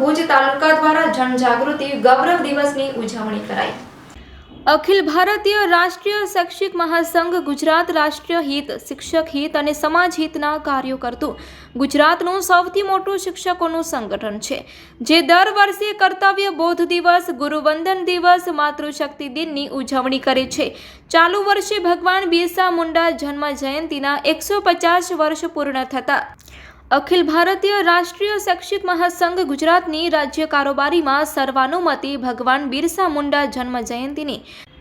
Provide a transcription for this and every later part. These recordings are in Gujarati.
ભુજ તાલુકા દ્વારા જનજાગૃતિ ગૌરવ દિવસની ઉજવણી કરાઈ. અખિલ ભારતીય રાષ્ટ્રીય શૈક્ષિક મહાસંઘ ગુજરાત રાષ્ટ્રીય હિત, શિક્ષક હિત અને સમાજ હિતના કાર્યો કરતું ગુજરાતનું સૌથી મોટું શિક્ષકોનું સંગઠન છે, જે દર વર્ષે કર્તવ્ય બોધ દિવસ, ગુરુવંદન દિવસ, માતૃશક્તિ દિનની ઉજવણી કરે છે. ચાલુ વર્ષે ભગવાન બિરસા મુંડા જન્મ જયંતિના એકસો પચાસ વર્ષ પૂર્ણ થતા અખિલ ભારતીય રાષ્ટ્રીય શૈક્ષિક મહાસંઘ ગુજરાતની રાજ્ય કારોબારીમાં સર્વાનુમતિ ભગવાન બિરસા મુંડા જન્મ જયંતિની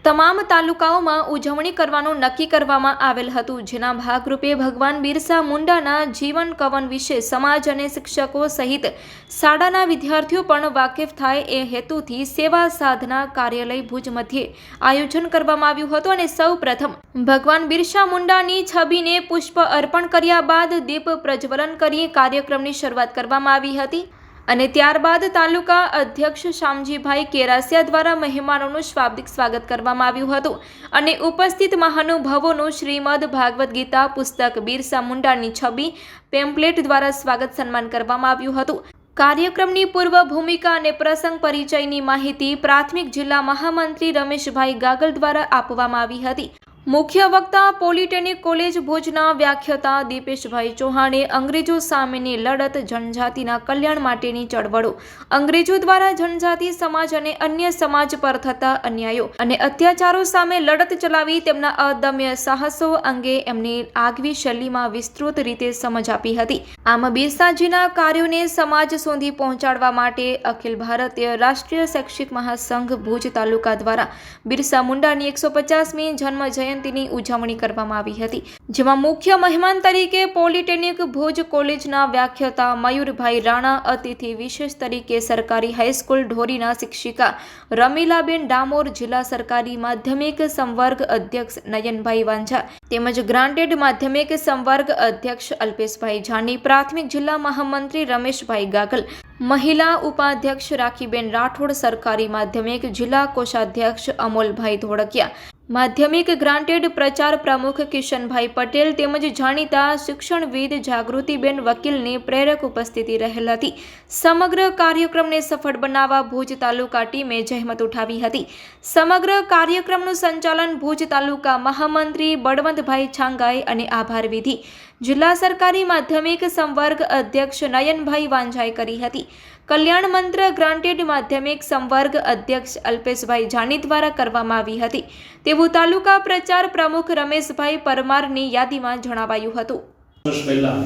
તમામ તાલુકાઓમાં ઉજવણી કરવાનું નક્કી કરવામાં આવેલ હતું, જેના ભાગરૂપે ભગવાન બિરસા મુંડાના જીવન કવન વિશે સમાજ અને શિક્ષકો સહિત શાળાના વિદ્યાર્થીઓ પણ વાકેફ થાય એ હેતુથી સેવા સાધના કાર્યાલય ભુજ મધ્યે આયોજન કરવામાં આવ્યું હતું અને સૌ પ્રથમ ભગવાન બિરસા મુંડાની છબીને પુષ્પ અર્પણ કર્યા બાદ દીપ પ્રજ્વલન કરી કાર્યક્રમની શરૂઆત કરવામાં આવી હતી. અને ત્યારબાદ તાલુકા અધ્યક્ષ શામજીભાઈ કેરાસિયા દ્વારા મહેમાનોનું શાબ્દિક સ્વાગત કરવામાં આવ્યું હતું અને ઉપસ્થિત મહાનુભાવોનું શ્રીમદ ભાગવદ્ ગીતા પુસ્તક બિરસા મુંડાની છબી પેમ્પલેટ દ્વારા સ્વાગત સન્માન કરવામાં આવ્યું હતું. કાર્યક્રમની પૂર્વ ભૂમિકા અને પ્રસંગ પરિચયની માહિતી પ્રાથમિક જિલ્લા મહામંત્રી રમેશભાઈ ગાગલ દ્વારા આપવામાં આવી હતી. મુખ્ય વક્તા પોલિટેકનિક કોલેજ ભુજના વ્યાખ્યાતા દીપેશભાઈ ચૌહાણે અંગ્રેજો સામેની લડત, જનજાતિના કલ્યાણ માટેની ચળવળો, અંગ્રેજો દ્વારા જનજાતિ સમાજ અને અન્ય સમાજ પર થતા અન્યાયો અને અત્યાચારો સામે લડત ચલાવી તેમના અદમ્ય સાહસો અંગે એમની આગવી શૈલીમાં વિસ્તૃત રીતે સમજ આપી હતી. આમ બિરસાજીના કાર્યોને સમાજ સુધી પહોંચાડવા માટે અખિલ ભારતીય રાષ્ટ્રીય શૈક્ષિક મહાસંઘ ભુજ તાલુકા દ્વારા બિરસા મુંડાની એકસો પચાસમી જન્મ જયંતિની ઉજવણી કરવામાં આવી હતી, જેમાં મુખ્ય મહેમાન તરીકે પોલિટેકનિક ભુજ કોલેજના વ્યાખ્યાતા મયુરભાઈ રાણા, અતિથિ વિશેષ તરીકે સરકારી હાઈસ્કૂલ ઢોરીના શિક્ષિકા રમીલાબેન ડામોર, જિલ્લા સરકારી માધ્યમિક સંવર્ગ અધ્યક્ષ નયનભાઈ વાંઝા તેમજ ગ્રાન્ટેડ માધ્યમિક સંવર્ગ અધ્યક્ષ અલ્પેશભાઈ જાની, પ્રાથમિક જિલ્લા મહામંત્રી રમેશભાઈ ગાગલ, મહિલા ઉપાધ્યક્ષ રાખીબેન રાઠોડ, સરકારી માધ્યમિક જિલ્લા કોષાધ્યક્ષ અમોલભાઈ ધોળકિયા માધ્યમિક ગ્રાન્ટેડ પ્રચાર પ્રમુખ કિશનભાઈ પટેલ તેમજ જાણીતા શિક્ષણવિદ જાગૃતિબેન વકીલની પ્રેરક ઉપસ્થિતિ રહેલ હતી. સમગ્ર કાર્યક્રમને સફળ બનાવવા ભુજ તાલુકા ટીમે જહેમત ઉઠાવી હતી. સમગ્ર કાર્યક્રમનું સંચાલન ભુજ તાલુકા મહામંત્રી બળવંતભાઈ છાંગાએ અને આભાર વિધિ. જિલ્લા સરકારી માધ્યમિક સંવર્ગ અધ્યક્ષ નયનભાઈ વાંઝાએ કરી હતી. કલ્યાણ મંત્ર ગ્રાન્ટેડ માધ્યમિક સંવર્ગ અધ્યક્ષ અલ્પેશભાઈ જાની દ્વારા કરવામાં આવી હતી. તેવું તાલુકા પ્રચાર પ્રમુખ રમેશભાઈ પરમારની યાદીમાં જણાવાયું હતું. વર્ષ પહેલા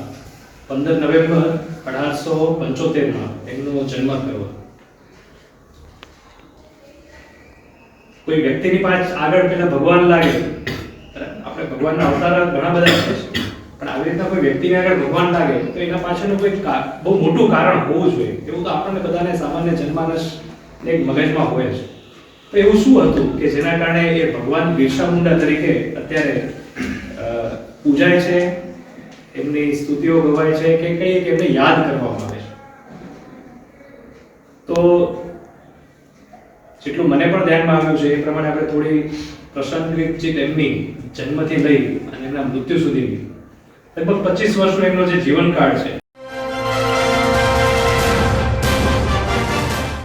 પંદર નવેમ્બર અઢારસો પંચોતેરમાં એમનો જન્મ થયો કોઈ વ્યક્તિની પાછ આગળ પેલા ભગવાન લાગે, આપણે ભગવાનના અવતાર ઘણા બધા છે. આવી રીતના કોઈ વ્યક્તિને આગળ ભગવાન લાગે, તો એના પાછળનું કોઈ બહુ મોટું કારણ હોવું જોઈએ. એવું તો આપણને બધાને સામાન્ય જન્માનસ એક મગજમાં હોય છે તો એવું શું હતું કે જેના કારણે એ ભગવાન બિરસા મુંડા તરીકે અત્યારે પૂજાય છે, એમની સ્તુતિઓ ગવાય છે કે કઈ કે એમને યાદ કરવામાં આવે છે? તો જેટલું મને પણ ધ્યાનમાં આવ્યું છે એ પ્રમાણે આપણે થોડી પ્રસંગિત એમની જન્મથી લઈ અને એમના મૃત્યુ સુધીની લગભગ પચીસ વર્ષનો એમનો જે જીવનકાળ છે